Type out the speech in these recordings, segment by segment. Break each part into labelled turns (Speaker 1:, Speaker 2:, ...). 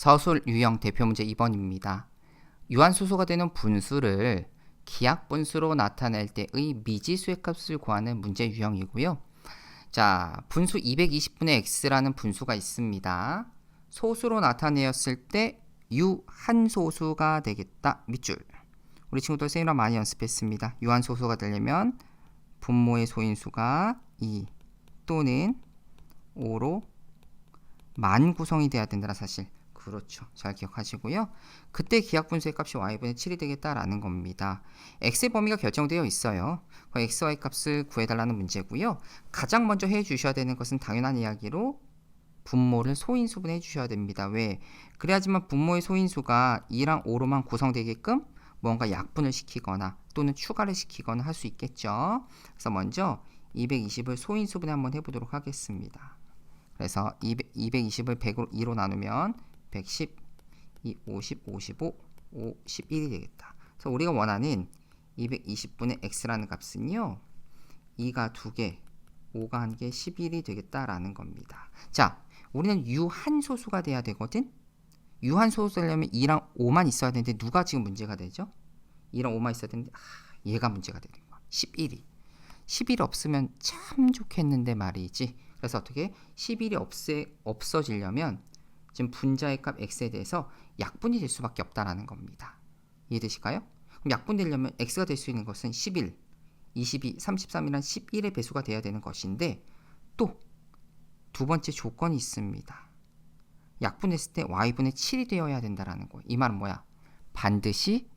Speaker 1: 서술 유형 대표 문제 2번입니다. 유한소수가 되는 분수를 기하 분수로 나타낼 때의 미지수의 값을 구하는 문제 유형이고요. 자, 분수 220분의 x라는 분수가 있습니다. 소수로 나타내었을 때 유한소수가 되겠다. 밑줄. 우리 친구들 쌤이랑 많이 연습했습니다. 유한소수가 되려면 분모의 소인수가 2 또는 5로 만 구성이 돼야 된다는 사실. 그렇죠. 잘 기억하시고요. 그때 기하 분수의 값이 y분의 7이 되겠다라는 겁니다. x의 범위가 결정되어 있어요. 그 x, y 값을 구해달라는 문제고요. 가장 먼저 해주셔야 되는 것은 당연한 이야기로 분모를 소인수분해 주셔야 됩니다. 왜? 그래야지만 분모의 소인수가 2랑 5로만 구성되게끔 뭔가 약분을 시키거나 또는 추가를 시키거나 할 수 있겠죠. 그래서 먼저 220을 소인수분해 한번 해보도록 하겠습니다. 그래서 200, 220을 100으로 2로 나누면 110, 2, 50, 55, 5, 11이 되겠다. 그래서 우리가 원하는 220분의 x라는 값은요. 2가 2개, 5가 1개, 11이 되겠다라는 겁니다. 자, 우리는 유한소수가 돼야 되거든. 유한소수 되려면 2랑 5만 있어야 되는데 누가 지금 문제가 되죠? 2랑 5만 있어야 되는데 아, 얘가 문제가 되는 거야. 11이. 11이 없으면 참 좋겠는데 말이지. 그래서 어떻게 11이 없애, 없어지려면 지금 분자의 값 x에 대해서 약분이 될 수밖에 없다라는 겁니다. 이해되실까요? 그럼 약분되려면 x가 될 수 있는 것은 11, 22, 33이란 11의 배수가 돼야 되는 것인데 또 두 번째 조건이 있습니다. 약분했을 때 y분의 7이 되어야 된다라는 거예요. 이 말은 뭐야? 반드시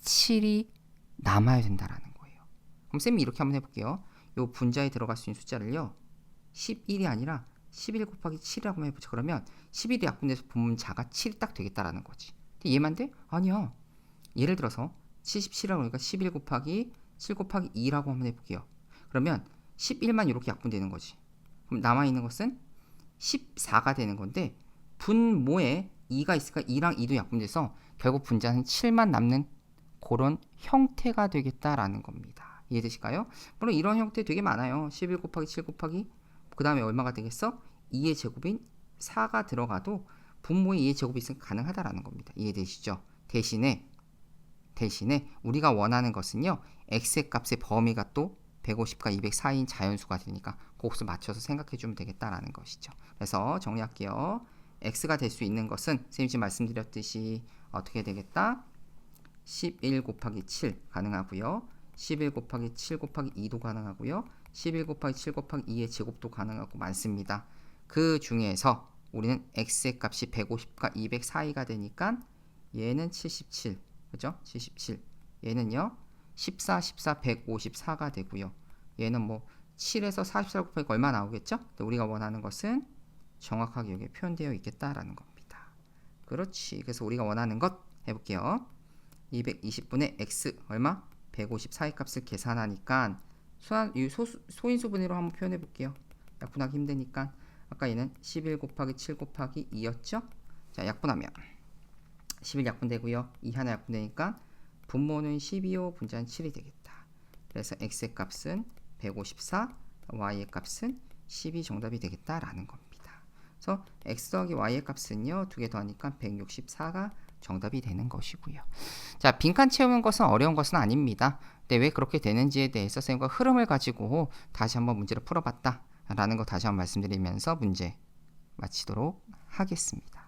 Speaker 1: 7이 남아야 된다라는 거예요. 그럼 쌤이 이렇게 한번 해볼게요. 요 분자에 들어갈 수 있는 숫자를요. 11이 아니라 11 곱하기 7이라고 한번 해보자. 그러면 11이 약분돼서 분자가 7이 딱 되겠다라는 거지. 근데 얘만 돼? 아니야. 예를 들어서 77이라고 하니까 11 곱하기 7 곱하기 2라고 한번 해볼게요. 그러면 11만 이렇게 약분되는 거지. 그럼 남아있는 것은 14가 되는 건데 분모에 2가 있으니까 2랑 2도 약분돼서 결국 분자는 7만 남는 그런 형태가 되겠다라는 겁니다. 이해되실까요? 물론 이런 형태 되게 많아요. 11 곱하기 7 곱하기 그 다음에 얼마가 되겠어? 2의 제곱인 4가 들어가도 분모의 2의 제곱이 있으면 가능하다라는 겁니다. 이해되시죠? 대신에 대신에 우리가 원하는 것은요. x의 값의 범위가 또 150과 200 사이인 자연수가 되니까 그것을 맞춰서 생각해 주면 되겠다라는 것이죠. 그래서 정리할게요. x가 될 수 있는 것은 선생님 지금 말씀드렸듯이 어떻게 되겠다? 11 곱하기 7 가능하고요. 11 곱하기 7 곱하기 2도 가능하고요. 11 곱하기 7 곱하기 2의 제곱도 가능하고 많습니다. 그 중에서 우리는 x의 값이 150과 200 사이가 되니까 얘는 77, 그죠? 77. 얘는요, 14, 14, 154가 되고요. 얘는 뭐 7에서 44 곱하기 얼마 나오겠죠? 우리가 원하는 것은 정확하게 여기 표현되어 있겠다라는 겁니다. 그렇지. 그래서 우리가 원하는 것 해볼게요. 220분의 x 얼마? 154의 값을 계산하니까 소인수분해로 한번 표현해 볼게요. 약분하기 힘드니까 아까 얘는 11 곱하기 7 곱하기 2였죠? 자 약분하면 11 약분되고요. 2 하나 약분되니까 분모는 12요 분자는 7이 되겠다. 그래서 x의 값은 154, y의 값은 12 정답이 되겠다라는 겁니다. 그래서 x 더하기 y의 값은요. 두 개 더하니까 164가 정답이 되는 것이고요. 자, 빈칸 채우는 것은 어려운 것은 아닙니다. 근데 왜 그렇게 되는지에 대해서 쌤과 흐름을 가지고 다시 한번 문제를 풀어봤다. 라는 거 다시 한번 말씀드리면서 문제 마치도록 하겠습니다.